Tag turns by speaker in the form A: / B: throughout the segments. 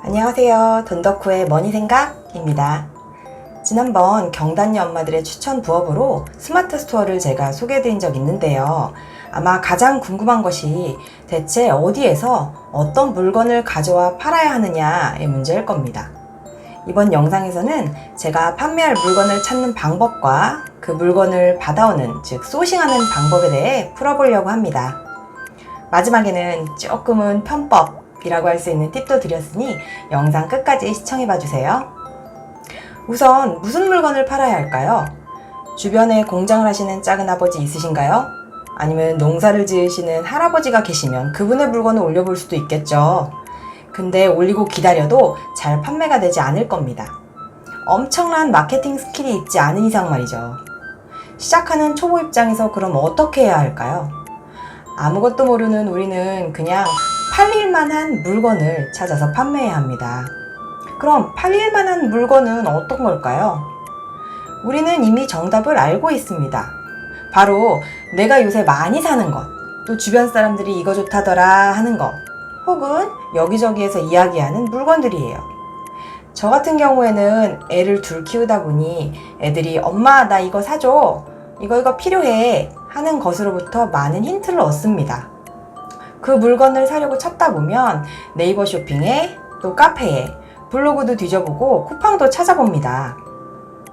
A: 안녕하세요. 돈덕후의 머니생각입니다. 지난번 경단녀 엄마들의 추천 부업으로 스마트 스토어를 제가 소개해드린 적 있는데요. 아마 가장 궁금한 것이 대체 어디에서 어떤 물건을 가져와 팔아야 하느냐의 문제일 겁니다. 이번 영상에서는 제가 판매할 물건을 찾는 방법과 그 물건을 받아오는, 즉, 소싱하는 방법에 대해 풀어보려고 합니다. 마지막에는 조금은 편법 이라고 할 수 있는 팁도 드렸으니 영상 끝까지 시청해봐 주세요. 우선 무슨 물건을 팔아야 할까요? 주변에 공장을 하시는 작은 아버지 있으신가요? 아니면 농사를 지으시는 할아버지가 계시면 그분의 물건을 올려볼 수도 있겠죠. 근데 올리고 기다려도 잘 판매가 되지 않을 겁니다. 엄청난 마케팅 스킬이 있지 않은 이상 말이죠. 시작하는 초보 입장에서 그럼 어떻게 해야 할까요? 아무것도 모르는 우리는 그냥 팔릴만한 물건을 찾아서 판매해야 합니다. 그럼 팔릴만한 물건은 어떤 걸까요? 우리는 이미 정답을 알고 있습니다. 바로 내가 요새 많이 사는 것, 또 주변 사람들이 이거 좋다더라 하는 것, 혹은 여기저기에서 이야기하는 물건들이에요. 저 같은 경우에는 애를 둘 키우다 보니 애들이 엄마 나 이거 사줘 이거 이거 필요해 하는 것으로부터 많은 힌트를 얻습니다. 그 물건을 사려고 찾다 보면 네이버 쇼핑에 또 카페에 블로그도 뒤져보고 쿠팡도 찾아봅니다.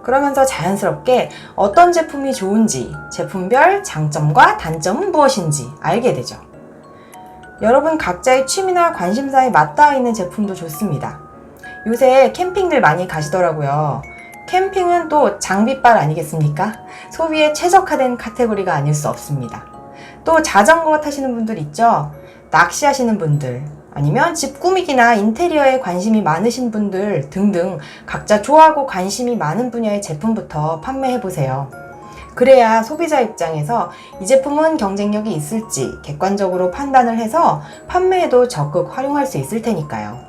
A: 그러면서 자연스럽게 어떤 제품이 좋은지 제품별 장점과 단점은 무엇인지 알게 되죠. 여러분 각자의 취미나 관심사에 맞닿아 있는 제품도 좋습니다. 요새 캠핑들 많이 가시더라고요. 캠핑은 또 장비빨 아니겠습니까? 소비에 최적화된 카테고리가 아닐 수 없습니다. 또 자전거 타시는 분들 있죠? 낚시하시는 분들, 아니면 집 꾸미기나 인테리어에 관심이 많으신 분들 등등 각자 좋아하고 관심이 많은 분야의 제품부터 판매해 보세요. 그래야 소비자 입장에서 이 제품은 경쟁력이 있을지 객관적으로 판단을 해서 판매에도 적극 활용할 수 있을 테니까요.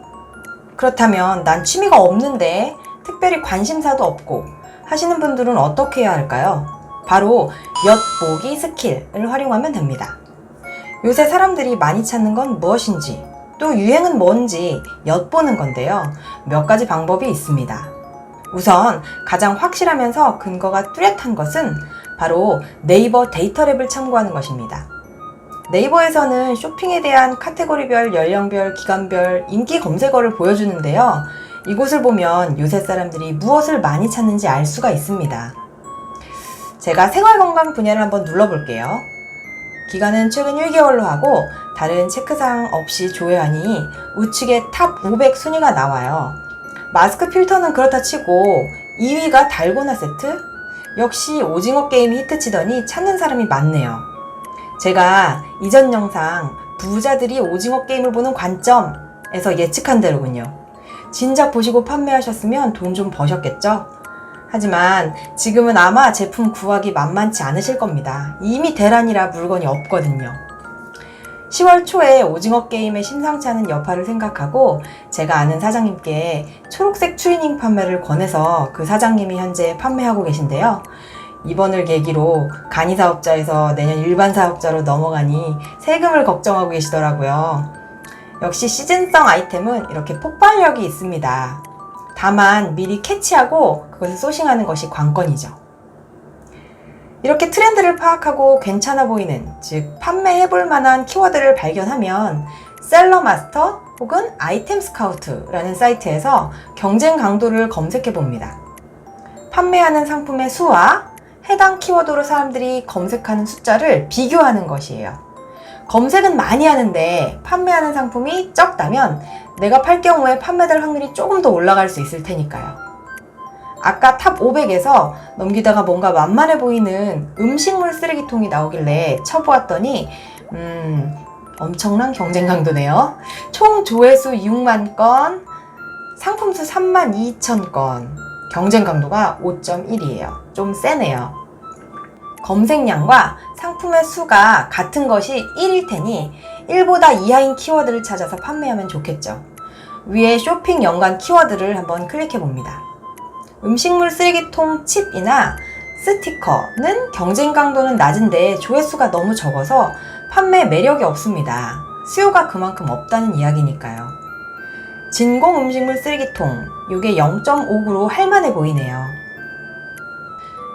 A: 그렇다면 난 취미가 없는데 특별히 관심사도 없고 하시는 분들은 어떻게 해야 할까요? 바로 엿보기 스킬을 활용하면 됩니다. 요새 사람들이 많이 찾는 건 무엇인지 또 유행은 뭔지 엿보는 건데요. 몇 가지 방법이 있습니다. 우선 가장 확실하면서 근거가 뚜렷한 것은 바로 네이버 데이터랩을 참고하는 것입니다. 네이버에서는 쇼핑에 대한 카테고리별, 연령별, 기간별 인기 검색어를 보여주는데요. 이곳을 보면 요새 사람들이 무엇을 많이 찾는지 알 수가 있습니다. 제가 생활건강 분야를 한번 눌러볼게요. 기간은 최근 1개월로 하고 다른 체크사항 없이 조회하니 우측에 탑 500 순위가 나와요. 마스크 필터는 그렇다 치고 2위가 달고나 세트? 역시 오징어 게임이 히트치더니 찾는 사람이 많네요. 제가 이전 영상 부자들이 오징어 게임을 보는 관점에서 예측한 대로군요. 진작 보시고 판매하셨으면 돈 좀 버셨겠죠? 하지만 지금은 아마 제품 구하기 만만치 않으실 겁니다. 이미 대란이라 물건이 없거든요. 10월 초에 오징어 게임의 심상치 않은 여파를 생각하고 제가 아는 사장님께 초록색 추리닝 판매를 권해서 그 사장님이 현재 판매하고 계신데요. 이번을 계기로 간이 사업자에서 내년 일반 사업자로 넘어가니 세금을 걱정하고 계시더라고요. 역시 시즌성 아이템은 이렇게 폭발력이 있습니다. 다만 미리 캐치하고 그것을 소싱하는 것이 관건이죠. 이렇게 트렌드를 파악하고 괜찮아 보이는, 즉, 판매해볼 만한 키워드를 발견하면 셀러 마스터 혹은 아이템 스카우트라는 사이트에서 경쟁 강도를 검색해 봅니다. 판매하는 상품의 수와 해당 키워드로 사람들이 검색하는 숫자를 비교하는 것이에요. 검색은 많이 하는데 판매하는 상품이 적다면 내가 팔 경우에 판매될 확률이 조금 더 올라갈 수 있을 테니까요. 아까 탑 500에서 넘기다가 뭔가 만만해 보이는 음식물 쓰레기통이 나오길래 쳐보았더니 음 엄청난 경쟁 강도네요. 총 조회수 6만 건, 상품 수 3만 2천 건, 경쟁 강도가 5.1이에요. 좀 세네요. 검색량과 상품의 수가 같은 것이 1일 테니 1보다 이하인 키워드를 찾아서 판매하면 좋겠죠. 위에 쇼핑 연관 키워드를 한번 클릭해 봅니다. 음식물 쓰레기통 칩이나 스티커는 경쟁 강도는 낮은데 조회수가 너무 적어서 판매 매력이 없습니다. 수요가 그만큼 없다는 이야기니까요. 진공 음식물 쓰레기통. 요게 0.5구로 할만해 보이네요.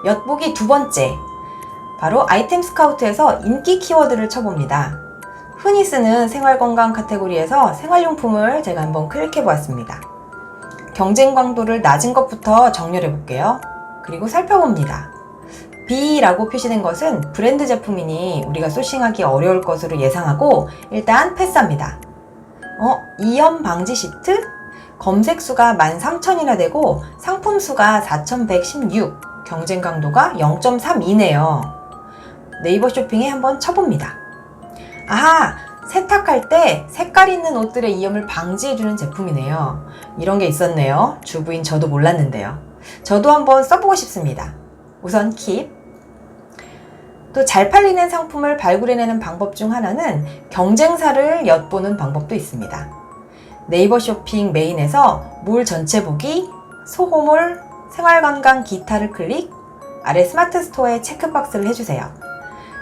A: 엿보기 두 번째. 바로 아이템 스카우트에서 인기 키워드를 쳐봅니다. 흔히 쓰는 생활건강 카테고리에서 생활용품을 제가 한번 클릭해 보았습니다. 경쟁 강도를 낮은 것부터 정렬해 볼게요. 그리고 살펴봅니다. B라고 표시된 것은 브랜드 제품이니 우리가 소싱하기 어려울 것으로 예상하고 일단 패스합니다. 어, 이염 방지 시트? 검색 수가 13,000이나 되고 상품 수가 4,116, 경쟁 강도가 0.32네요. 네이버 쇼핑에 한번 쳐봅니다. 아하! 세탁할 때 색깔 있는 옷들의 이염을 방지해주는 제품이네요. 이런 게 있었네요. 주부인 저도 몰랐는데요. 저도 한번 써보고 싶습니다. 우선 킵. 또 잘 팔리는 상품을 발굴해내는 방법 중 하나는 경쟁사를 엿보는 방법도 있습니다. 네이버 쇼핑 메인에서 몰 전체 보기, 소호몰, 생활관광 기타를 클릭, 아래 스마트 스토어에 체크박스를 해주세요.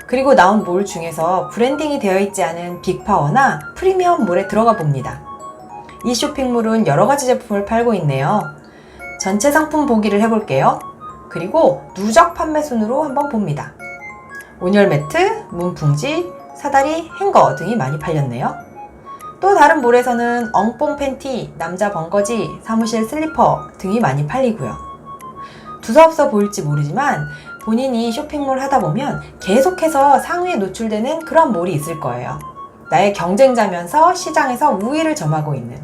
A: 그리고 나온 몰 중에서 브랜딩이 되어 있지 않은 빅파워나 프리미엄 몰에 들어가 봅니다. 이 쇼핑몰은 여러 가지 제품을 팔고 있네요. 전체 상품 보기를 해볼게요. 그리고 누적 판매 순으로 한번 봅니다. 온열 매트, 문풍지, 사다리, 행거 등이 많이 팔렸네요. 또 다른 몰에서는 엉뽕 팬티, 남자 번거지, 사무실 슬리퍼 등이 많이 팔리고요. 두서없어 보일지 모르지만 본인이 쇼핑몰 하다 보면 계속해서 상위에 노출되는 그런 몰이 있을 거예요. 나의 경쟁자면서 시장에서 우위를 점하고 있는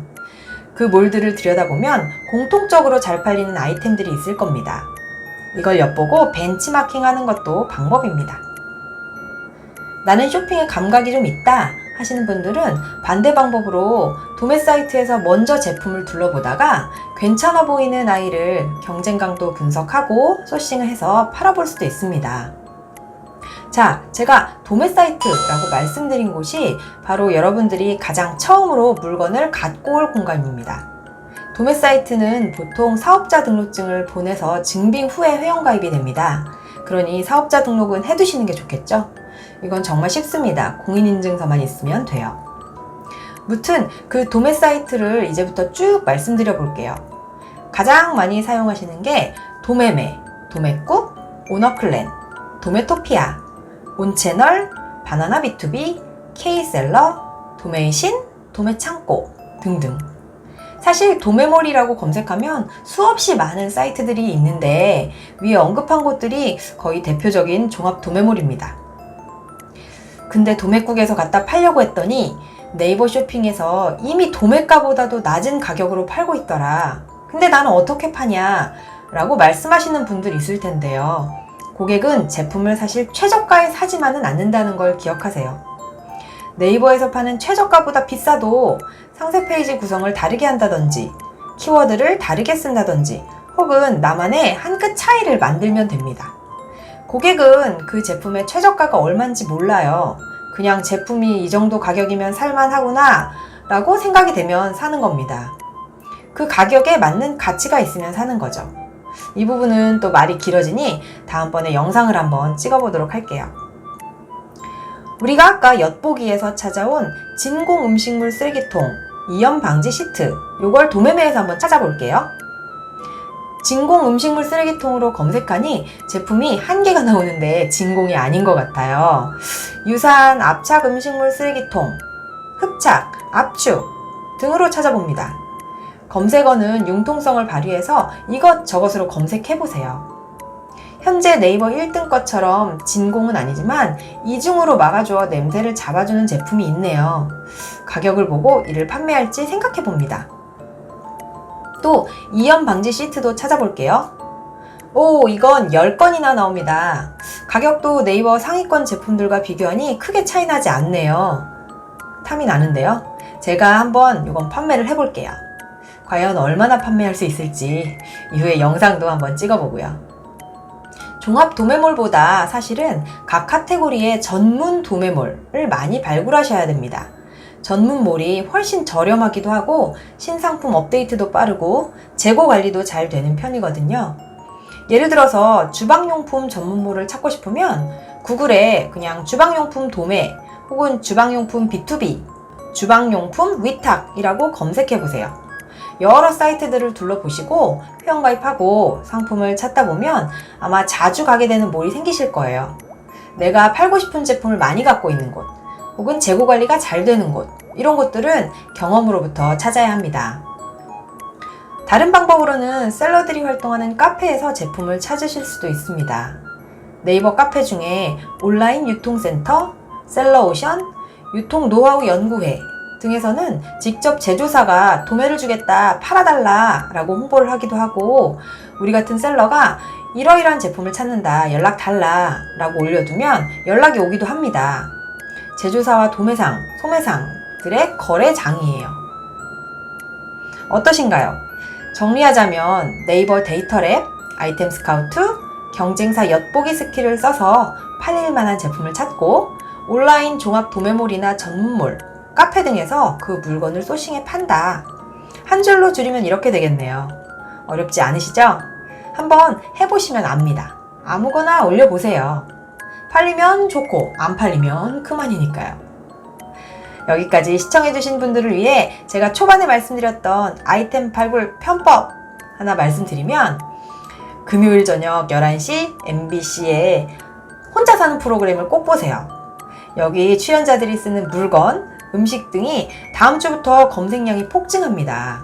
A: 그 몰들을 들여다보면 공통적으로 잘 팔리는 아이템들이 있을 겁니다. 이걸 엿보고 벤치마킹 하는 것도 방법입니다. 나는 쇼핑에 감각이 좀 있다 하시는 분들은 반대 방법으로 도매 사이트에서 먼저 제품을 둘러보다가 괜찮아 보이는 아이를 경쟁 강도 분석하고 소싱을 해서 팔아볼 수도 있습니다. 자, 제가 도매 사이트라고 말씀드린 곳이 바로 여러분들이 가장 처음으로 물건을 갖고 올 공간입니다. 도매 사이트는 보통 사업자 등록증을 보내서 증빙 후에 회원가입이 됩니다. 그러니 사업자 등록은 해두시는 게 좋겠죠? 이건 정말 쉽습니다. 공인인증서만 있으면 돼요. 무튼 그 도매 사이트를 이제부터 쭉 말씀드려 볼게요. 가장 많이 사용하시는 게 도매매, 도매국, 오너클랜, 도매토피아, 온채널, 바나나 B2B, K셀러, 도매신, 도매창고 등등. 사실 도매몰이라고 검색하면 수없이 많은 사이트들이 있는데 위에 언급한 곳들이 거의 대표적인 종합 도매몰입니다. 근데 도매국에서 갖다 팔려고 했더니 네이버 쇼핑에서 이미 도매가보다도 낮은 가격으로 팔고 있더라. 근데 나는 어떻게 파냐? 라고 말씀하시는 분들 있을 텐데요. 고객은 제품을 사실 최저가에 사지만은 않는다는 걸 기억하세요. 네이버에서 파는 최저가보다 비싸도 상세 페이지 구성을 다르게 한다든지, 키워드를 다르게 쓴다든지, 혹은 나만의 한 끗 차이를 만들면 됩니다. 고객은 그 제품의 최저가가 얼마인지 몰라요. 그냥 제품이 이 정도 가격이면 살만하구나 라고 생각이 되면 사는 겁니다. 그 가격에 맞는 가치가 있으면 사는 거죠. 이 부분은 또 말이 길어지니 다음번에 영상을 한번 찍어보도록 할게요. 우리가 아까 엿보기에서 찾아온 진공 음식물 쓰레기통, 이염 방지 시트, 요걸 도매매에서 한번 찾아볼게요. 진공 음식물 쓰레기통으로 검색하니 제품이 한 개가 나오는데 진공이 아닌 것 같아요. 유사한 압착 음식물 쓰레기통, 흡착, 압축 등으로 찾아봅니다. 검색어는 융통성을 발휘해서 이것저것으로 검색해보세요. 현재 네이버 1등 것처럼 진공은 아니지만 이중으로 막아주어 냄새를 잡아주는 제품이 있네요. 가격을 보고 이를 판매할지 생각해봅니다. 또 이염 방지 시트도 찾아볼게요. 오, 이건 10건이나 나옵니다. 가격도 네이버 상위권 제품들과 비교하니 크게 차이 나지 않네요. 탐이 나는데요. 제가 한번 이건 판매를 해볼게요. 과연 얼마나 판매할 수 있을지 이후에 영상도 한번 찍어보고요. 종합 도매몰보다 사실은 각 카테고리의 전문 도매몰을 많이 발굴하셔야 됩니다. 전문몰이 훨씬 저렴하기도 하고 신상품 업데이트도 빠르고 재고 관리도 잘 되는 편이거든요. 예를 들어서 주방용품 전문몰을 찾고 싶으면 구글에 그냥 주방용품 도매 혹은 주방용품 B2B, 주방용품 위탁이라고 검색해 보세요. 여러 사이트들을 둘러보시고 회원가입하고 상품을 찾다 보면 아마 자주 가게 되는 몰이 생기실 거예요. 내가 팔고 싶은 제품을 많이 갖고 있는 곳, 혹은 재고 관리가 잘 되는 곳, 이런 곳들은 경험으로부터 찾아야 합니다. 다른 방법으로는 셀러들이 활동하는 카페에서 제품을 찾으실 수도 있습니다. 네이버 카페 중에 온라인 유통센터, 셀러오션, 유통 노하우 연구회 등에서는 직접 제조사가 도매를 주겠다, 팔아달라 라고 홍보를 하기도 하고 우리 같은 셀러가 이러이러한 제품을 찾는다, 연락 달라 라고 올려두면 연락이 오기도 합니다. 제조사와 도매상, 소매상들의 거래장이에요. 어떠신가요? 정리하자면 네이버 데이터랩, 아이템 스카우트, 경쟁사 엿보기 스킬을 써서 팔릴 만한 제품을 찾고 온라인 종합 도매몰이나 전문몰, 카페 등에서 그 물건을 소싱해 판다. 한 줄로 줄이면 이렇게 되겠네요. 어렵지 않으시죠? 한번 해보시면 압니다. 아무거나 올려보세요. 팔리면 좋고 안 팔리면 그만이니까요. 여기까지 시청해주신 분들을 위해 제가 초반에 말씀드렸던 아이템 발굴 편법 하나 말씀드리면 금요일 저녁 11시 MBC에 혼자 사는 프로그램을 꼭 보세요. 여기 출연자들이 쓰는 물건, 음식 등이 다음 주부터 검색량이 폭증합니다.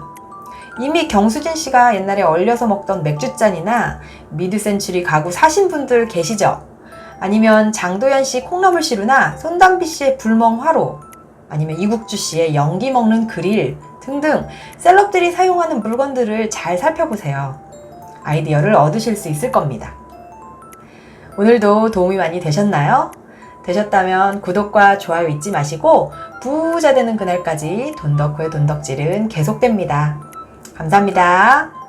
A: 이미 경수진 씨가 옛날에 얼려서 먹던 맥주잔이나 미드센츄리 가구 사신 분들 계시죠? 아니면 장도연 씨 콩나물 시루나 손담비 씨의 불멍 화로, 아니면 이국주 씨의 연기 먹는 그릴 등등 셀럽들이 사용하는 물건들을 잘 살펴보세요. 아이디어를 얻으실 수 있을 겁니다. 오늘도 도움이 많이 되셨나요? 되셨다면 구독과 좋아요 잊지 마시고 부자 되는 그날까지 돈덕후의 돈덕질은 계속됩니다. 감사합니다.